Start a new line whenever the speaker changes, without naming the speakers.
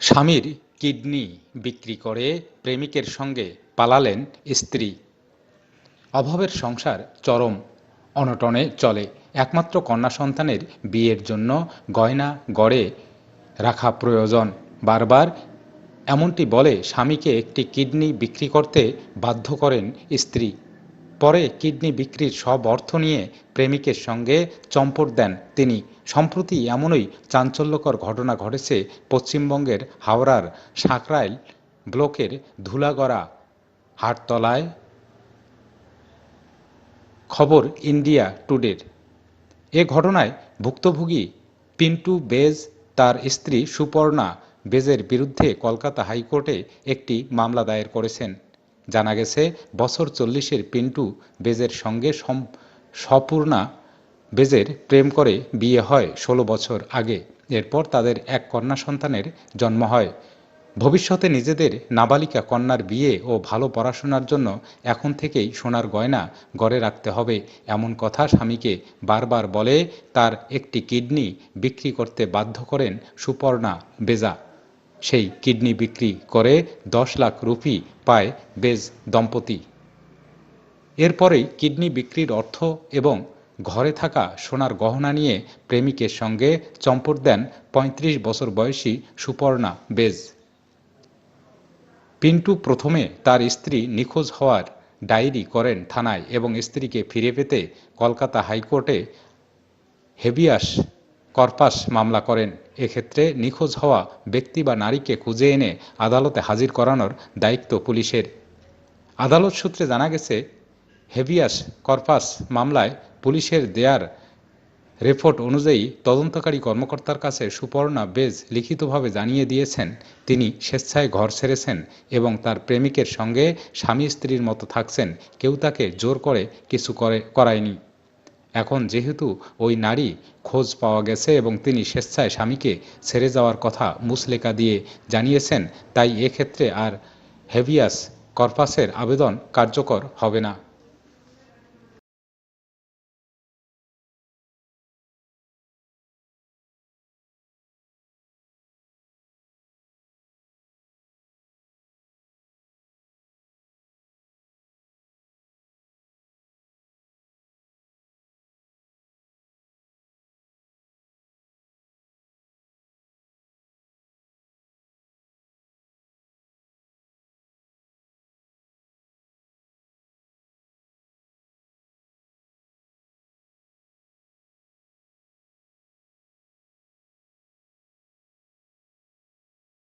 স্বামীর কিডনি বিক্রি করে প্রেমিকের সঙ্গে পালালেন স্ত্রী। অভাবের সংসার চরম, অনটনে চলে। একমাত্র কন্যা সন্তানের বিয়ের জন্য গয়না গড়ে রাখা প্রয়োজন। বারবার এমনটি বলে স্বামীকে একটি কিডনি বিক্রি করতে বাধ্য করেন স্ত্রী। পরে কিডনি বিক্রির সব অর্থ নিয়ে প্রেমিকের সঙ্গে চম্পট দেন তিনি। সম্প্রতি এমনই চাঞ্চল্যকর ঘটনা ঘটেছে পশ্চিমবঙ্গের হাওড়ার সাঁকরাইল ব্লকের ধুলাগড়া হাটতলায়। খবর ইন্ডিয়া টুডের। এ ঘটনায় ভুক্তভোগী পিন্টু বেজ, তার স্ত্রী সুপর্ণা বেজের বিরুদ্ধে কলকাতা হাইকোর্টে একটি মামলা দায়ের করেছেন। জানা গেছে, বছর চল্লিশের পিন্টু বেজের সঙ্গে স্বপূর্ণা বেজের প্রেম করে বিয়ে হয় ষোলো বছর আগে। এরপর তাদের এক কন্যা সন্তানের জন্ম হয়। ভবিষ্যতে নিজেদের নাবালিকা কন্যার বিয়ে ও ভালো পড়াশোনার জন্য এখন থেকেই সোনার গয়না গড়ে রাখতে হবে, এমন কথা স্বামীকে বারবার বলে তার একটি কিডনি বিক্রি করতে বাধ্য করেন সুপর্ণা বেজা। সেই কিডনি বিক্রি করে দশ লাখ রুপি পায় বেজ দম্পতি। এরপরেই কিডনি বিক্রির অর্থ এবং ঘরে থাকা সোনার গহনা নিয়ে প্রেমিকের সঙ্গে চম্পট দেন পঁয়ত্রিশ বছর বয়সী সুপর্ণা বেজ। পিন্টু প্রথমে তার স্ত্রী নিখোঁজ হওয়ার ডায়েরি করেন থানায় এবং স্ত্রীকে ফিরে পেতে কলকাতা হাইকোর্টে হেবিয়াস কর্পাস মামলা করেন। এক্ষেত্রে নিখোঁজ হওয়া ব্যক্তি বা নারীকে খুঁজে এনে আদালতে হাজির করানোর দায়িত্ব পুলিশের। আদালত সূত্রে জানা গেছে, হেভিয়াস কর্পাস মামলায় পুলিশের দেয়ার রিপোর্ট অনুযায়ী তদন্তকারী কর্মকর্তার কাছে সুপর্ণা বেজ লিখিতভাবে জানিয়ে দিয়েছেন, তিনি স্বেচ্ছায় ঘর ছেড়েছেন এবং তার প্রেমিকের সঙ্গে স্বামী স্ত্রীর মতো থাকছেন, কেউ তাকে জোর করে কিছু করে, করায়নি। এখন যেহেতু ওই নারী খোঁজ পাওয়া গেছে এবং তিনি স্বেচ্ছায় স্বামীকে ছেড়ে যাওয়ার কথা মুসলেকা দিয়ে জানিয়েছেন, তাই এক্ষেত্রে আর হেভিয়াস কর্পাসের আবেদন কার্যকর হবে না।